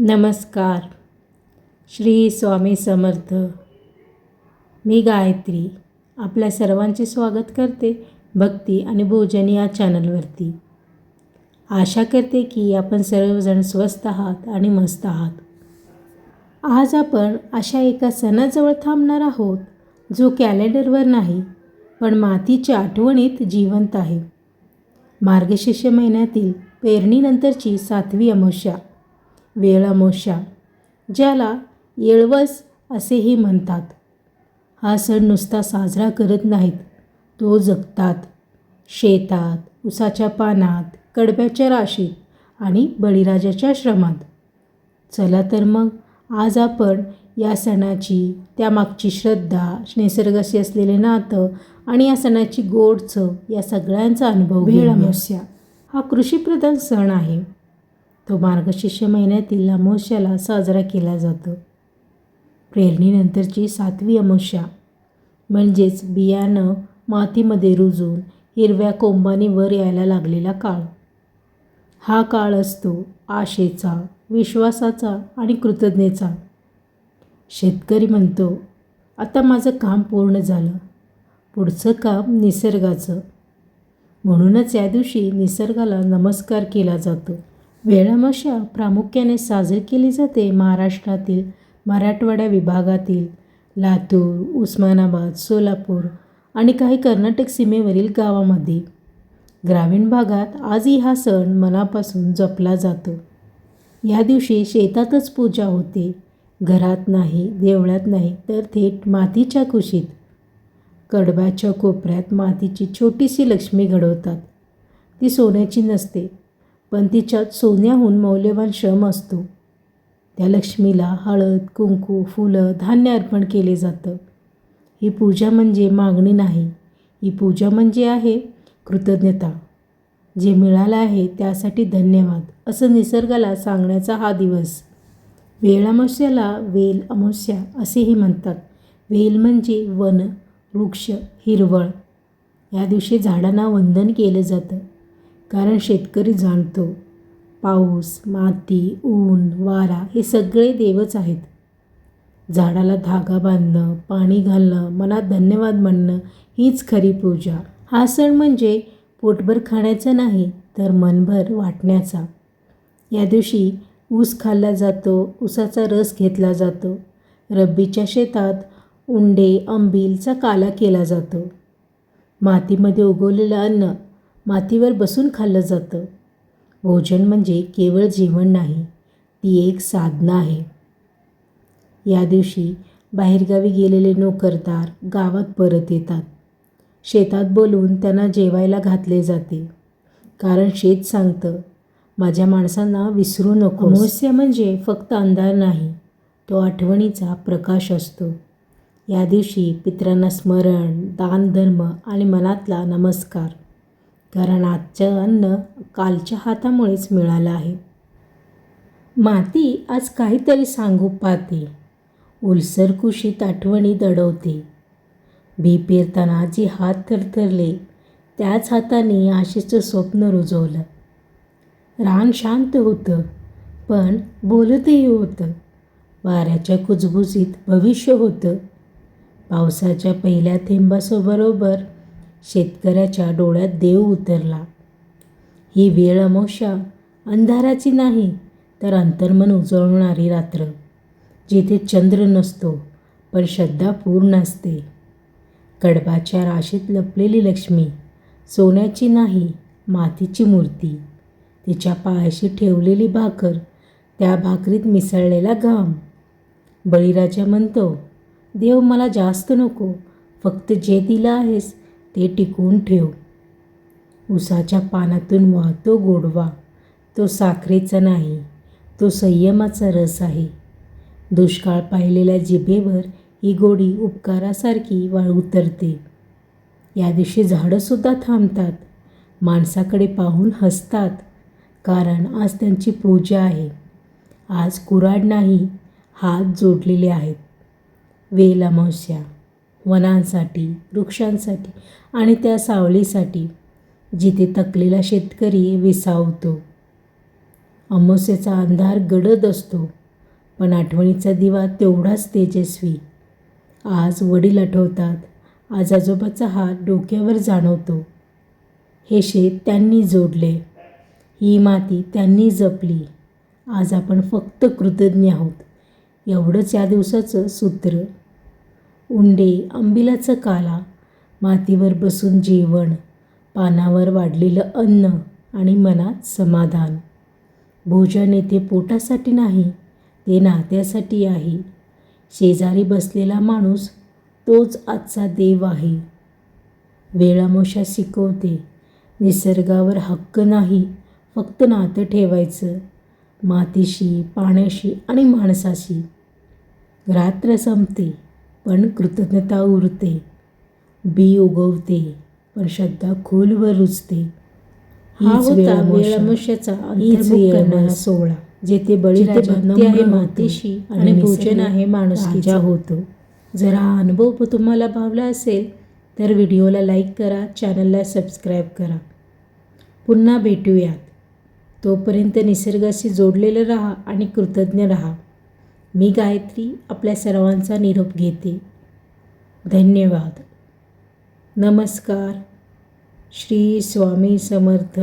नमस्कार. श्री स्वामी समर्थ. मी गायत्री आपल्या सर्वांचे स्वागत करते भक्ती आणि भोजन या चॅनलवरती. आशा करते की आपण सर्वजण स्वस्त आहात आणि मस्त आहात. आज आपण अशा एका सणाजवळ थांबणार आहोत जो कॅलेंडरवर नाही पण मातीच्या आठवणीत जिवंत आहे. मार्गशीर्ष महिन्यातील पेरणीनंतरची सातवी अमावस्या. वेळ अमावस्या ज्याला येळवस असेही म्हणतात. हा सण नुसता साजरा करत नाहीत तो जगतात. शेतात उसाच्या पानात कडब्याच्या राशीत आणि बळीराजाच्या श्रमात चला तर मग आज आपण या सणाची त्यामागची श्रद्धा निसर्गाशी असलेले नातं आणि या सणाची गोड चव या सगळ्यांचा अनुभव भेळ अमावस्या हा कृषीप्रधान सण आहे. तो मार्गशीर्ष महिन्यातील अमावस्याला साजरा केला जातो. पेरणीनंतरची सातवी अमावस्या म्हणजेच बियाणं मातीमध्ये रुजून हिरव्या कोंबाने वर यायला लागलेला काळ. हा काळ असतो आशेचा विश्वासाचा आणि कृतज्ञतेचा शेतकरी म्हणतो आता माझं काम पूर्ण झालं. पुढचं काम निसर्गाचं. म्हणूनच या दिवशी निसर्गाला नमस्कार केला जातो. वेळामशा प्रामुख्याने साजरी केली जाते महाराष्ट्रातील मराठवाड्या विभागातील. लातूर उस्मानाबाद सोलापूर आणि काही कर्नाटक सीमेवरील गावामध्ये. ग्रामीण भागात आजही हा सण मनापासून जपला जातो. या दिवशी शेतातच पूजा होते. घरात नाही देवळात नाही तर थेट मातीच्या कुशीत. कडब्याच्या कोपऱ्यात मातीची छोटीशी लक्ष्मी घडवतात. ती सोन्याची नसते पण तिच्यात सोन्याहून मौल्यवान श्रम असतो. त्या लक्ष्मीला हळद कुंकू फुलं धान्य अर्पण केले जातं. ही पूजा म्हणजे मागणी नाही. ही पूजा म्हणजे आहे कृतज्ञता. जे मिळालं आहे त्यासाठी धन्यवाद असं निसर्गाला सांगण्याचा हा दिवस. वेळ अमावस्याला वेल अमावस्या असेही म्हणतात. वेल म्हणजे वन वृक्ष हिरवळ. या दिवशी झाडांना वंदन केलं जातं. कारण शेतकरी जाणतो पाऊस माती ऊन वारा हे सगळे देवच आहेत. झाडाला धागा बांधणं पाणी घालणं मनात धन्यवाद म्हणणं हीच खरी पूजा. हा सण म्हणजे पोटभर खाण्याचा नाही तर मनभर वाटण्याचा. या दिवशी ऊस खाल्ला जातो ऊसाचा रस घेतला जातो. रब्बीच्या शेतात उंडे अंबीलचा काला केला जातो. मातीमध्ये उगवलेलं अन्न मातीवर बसून खाल्लं जातं. भोजन म्हणजे केवळ जेवण नाही ती एक साधना आहे. या दिवशी बाहेरगावी गेलेले नोकरदार गावात परत येतात. शेतात बोलून त्यांना जेवायला घातले जाते. कारण शेत सांगतं माझ्या माणसांना विसरू नको अमावस्या म्हणजे फक्त अंधार नाही तो आठवणीचा प्रकाश असतो. या दिवशी पित्रांना स्मरण दानधर्म आणि मनातला नमस्कार. कारण आजचं अन्न कालच्या हातामुळेच मिळालं आहे. माती आज काहीतरी सांगू पाहते. उलसर कुशीत आठवणी दडवते. बी पेरताना जे हात थरथरले त्याच हाताने आशेचं स्वप्न रुजवलं. रान शांत होतं पण बोलतही होतं. वाऱ्याच्या कुजबुजीत भविष्य होतं. पावसाच्या पहिल्या थेंबासोबरोबर शेतकऱ्याच्या डोळ्यात देव उतरला. ही वेळ अमावश्या अंधाराची नाही तर अंतर्मन उजळणारी रात्र जिथे चंद्र नसतो पण श्रद्धा पूर्ण असते. कडबाच्या राशीत लपलेली लक्ष्मी सोन्याची नाही मातीची मूर्ती. तिच्या पायाशी ठेवलेली भाकर त्या भाकरीत मिसळलेला घाम. बळीराजा म्हणतो देव मला जास्त नको फक्त जे दिलं आहेस ते टिकवून ठेव. उसाच्या पानातून वाहतो गोडवा. तो साखरेचा नाही तो संयमाचा रस आहे. दुष्काळ पाहिलेल्या जिभेवर ही गोडी उपकारासारखी वाळ उतरते. या दिवशी झाडंसुद्धा थांबतात. माणसाकडे पाहून हसतात. कारण आज त्यांची पूजा आहे. आज कुराड नाही हात जोडलेले आहेत. वेल अमावस्या वनांसाठी वृक्षांसाठी आणि त्या सावलीसाठी जिथे तकलेला शेतकरी विसावतो. अमावस्येचा अंधार गडद असतो पण आठवणीचा दिवा तेवढाच तेजस्वी. आज वडील आठवतात आज आजोबाचा हात डोक्यावर जाणवतो. हे शेत त्यांनी जोडले ही माती त्यांनी जपली. आज आपण फक्त कृतज्ञ आहोत एवढंच या दिवसाचं सूत्र. उंडे आंबिलाचं काला मातीवर बसून जेवण पानावर वाढलेलं अन्न आणि मनात समाधान. भोजन येथे पोटासाठी नाही ते नात्यासाठी आहे. शेजारी बसलेला माणूस तोच आजचा देव आहे. वेळामोशा शिकवते निसर्गावर हक्क नाही फक्त नातं ठेवायचं मातीशी पाण्याशी आणि माणसाशी. रात्र संपते. पण कृतज्ञता उरते. बी उगवते पण श्रद्धा खोलवर रुजते. हा होता वेळामोशाचा अंतर्मुख करणारा सोहळा जेथे भक्ती आहे मातीशी आणि भोजन आहे माणुसकीचं. होतो. जर हा अनुभव तुम्हाला भावला असेल तर व्हिडिओला लाईक करा चॅनलला सबस्क्राईब करा. पुन्हा भेटूयात. तोपर्यंत निसर्गाशी जोडलेलं राहा आणि कृतज्ञ राहा. मी गायत्री आपल्या सर्वांचा निरोप घेते. धन्यवाद. नमस्कार. श्री स्वामी समर्थ.